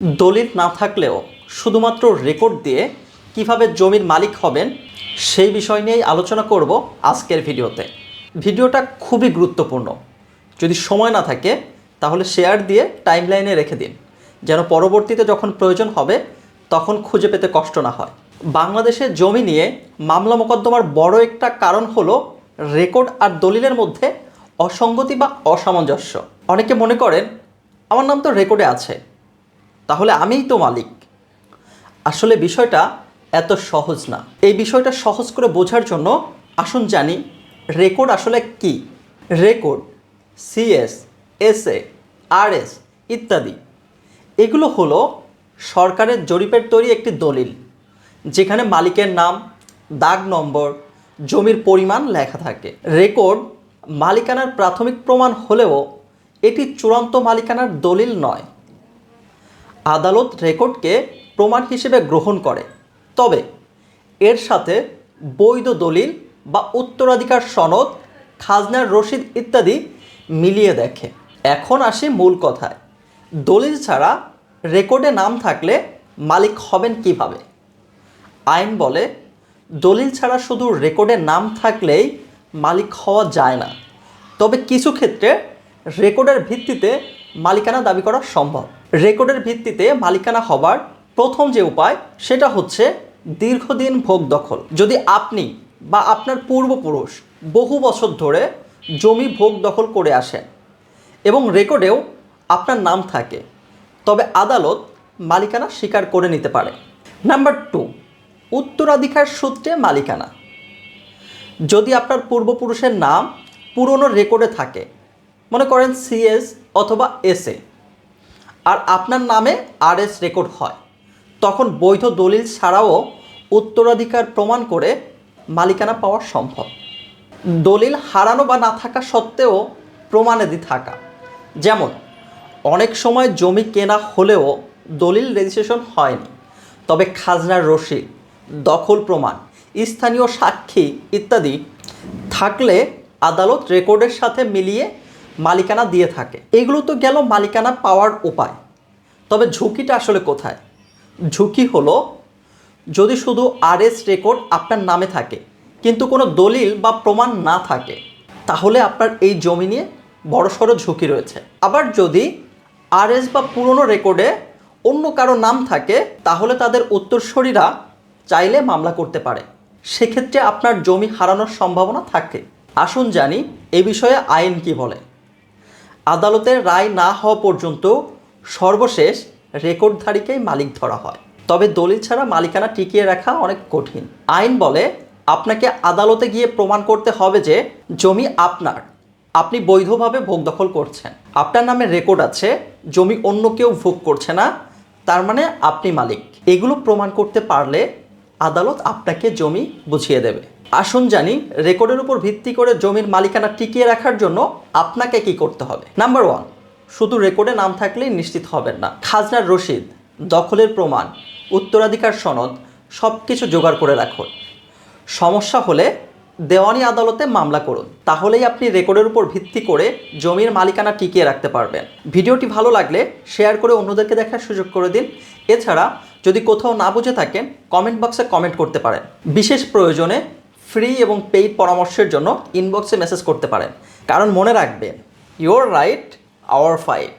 দলিল না থাকলেও শুধুমাত্র রেকর্ড দিয়ে কীভাবে জমির মালিক হবেন সেই বিষয় নিয়েই আলোচনা করব আজকের ভিডিওতে। ভিডিওটা খুবই গুরুত্বপূর্ণ। যদি সময় না থাকে, তাহলে শেয়ার দিয়ে টাইমলাইনে রেখে দিন। যেন পরবর্তীতে যখন প্রয়োজন হবে, তখন খুঁজে পেতে কষ্ট না হয়। বাংলাদেশে জমি নিয়ে মামলা মোকদ্দমার বড় একটা কারণ হলো রেকর্ড আর দলিলের মধ্যে অসঙ্গতি বা অসামঞ্জস্য। অনেকে মনে করেন, আমার নাম তো রেকর্ডে আছে। তাহলে আমিই তো মালিক। আসলে বিষয়টা এত সহজ না। এই বিষয়টা সহজ করে বোঝার জন্য আসুন জানি, রেকর্ড আসলে কি? রেকর্ড, সিএস, এসএ, আরএস ইত্যাদি। এগুলো হলো সরকারের জরিপের তৈরি একটি দলিল, যেখানে মালিকের নাম, দাগ নম্বর, জমির পরিমাণ লেখা থাকে। রেকর্ড মালিকানার প্রাথমিক প্রমাণ হলেও এটি চূড়ান্ত মালিকানার দলিল নয়। আদালত রেকর্ডকে প্রমাণ হিসেবে গ্রহণ করে। তবে এর সাথে বৈধ দলিল বা উত্তরাধিকার সনদ খাজনার রসিদ ইত্যাদি মিলিয়ে দেখে। এখন আসি মূল কথায়। দলিল ছাড়া রেকর্ডে নাম থাকলে মালিক হবেন কীভাবে? আইন বলে, দলিল ছাড়া শুধু রেকর্ডে নাম থাকলেই মালিক হওয়া যায় না। তবে কিছু ক্ষেত্রে রেকর্ডের ভিত্তিতে মালিকানা দাবি করা সম্ভব। রেকর্ডের ভিত্তিতে মালিকানা হবার প্রথম যে উপায়, সেটা হচ্ছে দীর্ঘদিন ভোগ দখল। যদি আপনি বা আপনার পূর্বপুরুষ বহু বছর ধরে জমি ভোগ দখল করে আসেন এবং রেকর্ডেও আপনার নাম থাকে, তবে আদালত মালিকানা স্বীকার করে নিতে পারে। নাম্বার টু, উত্তরাধিকার সূত্রে মালিকানা। যদি আপনার পূর্বপুরুষের নাম পুরনো রেকর্ডে থাকে, মনে করেন সিএস অথবা এসএ আর আপনার নামে আরএস রেকর্ড হয়। তখন বৈধ দলিল ছাড়াও উত্তরাধিকার প্রমাণ করে মালিকানা পাওয়া সম্ভব। দলিল হারানো বা না থাকা সত্ত্বেও প্রমাণাদি থাকা। যেমন, অনেক সময় জমি কেনা হলেও দলিল রেজিস্ট্রেশন হয়নি। তবে খাজনার রসিদ দখল প্রমাণ, স্থানীয় সাক্ষী ইত্যাদি থাকলে আদালত রেকর্ডের সাথে মিলিয়ে মালিকানা দিয়ে থাকে। এগুলো তো গেল মালিকানা পাওয়ার উপায়। তবে ঝুঁকিটা আসলে কোথায়? ঝুঁকি হলো যদি শুধু আরএস রেকর্ড আপনার নামে থাকে, কিন্তু কোনো দলিল বা প্রমাণ না থাকে, তাহলে আপনার এই জমি নিয়ে বড়সড় ঝুঁকি রয়েছে। আবার যদি আরএস বা পুরনো রেকর্ডে অন্য কারও নাম থাকে, তাহলে তাদের উত্তরসূরিরা চাইলে মামলা করতে পারে। সেক্ষেত্রে আপনার জমি হারানোর সম্ভাবনা থাকে। আসুন জানি এ বিষয়ে আইন কি বলে। আদালতের রায় না হওয়া পর্যন্ত সর্বশেষ রেকর্ডধারীকেই মালিক ধরা হয়। তবে দলিল ছাড়া মালিকানা টিকিয়ে রাখা অনেক কঠিন। আইন বলে, আপনাকে আদালতে গিয়ে প্রমাণ করতে হবে যে জমি আপনার। আপনি বৈধভাবে ভোগ দখল করছেন। আপনার নামে রেকর্ড আছে, জমি অন্য কেউ ভোগ করছে না, তার মানে আপনি মালিক। এগুলো প্রমাণ করতে পারলে আদালত আপনাকে জমি বুঝিয়ে দেবে। আসুন জানি, রেকর্ডের উপর ভিত্তি করে জমির মালিকানা টিকিয়ে রাখার জন্য আপনাকে কি করতে হবে। নাম্বার ওয়ান, শুধু রেকর্ডে নাম থাকলেই নিশ্চিত হবেন না। খাজনার রসিদ, দখলের প্রমাণ, উত্তরাধিকার সনদ সব কিছু জোগাড় করে রাখুন। সমস্যা হলে দেওয়ানি আদালতে মামলা করুন, তাহলেই আপনি রেকর্ডের উপর ভিত্তি করে জমির মালিকানা টিকিয়ে রাখতে পারবেন। ভিডিওটি ভালো লাগলে শেয়ার করে অন্যদেরকে দেখার সুযোগ করে দিন। এছাড়া, যদি কোথাও না বুঝে থাকেন, কমেন্ট বক্সে কমেন্ট করতে পারেন। বিশেষ প্রয়োজনে ফ্রি এবং পেইড পরামর্শের জন্য ইনবক্সে মেসেজ করতে পারেন। কারণ মনে রাখবেন ইওর রাইট আওয়ার ফাইট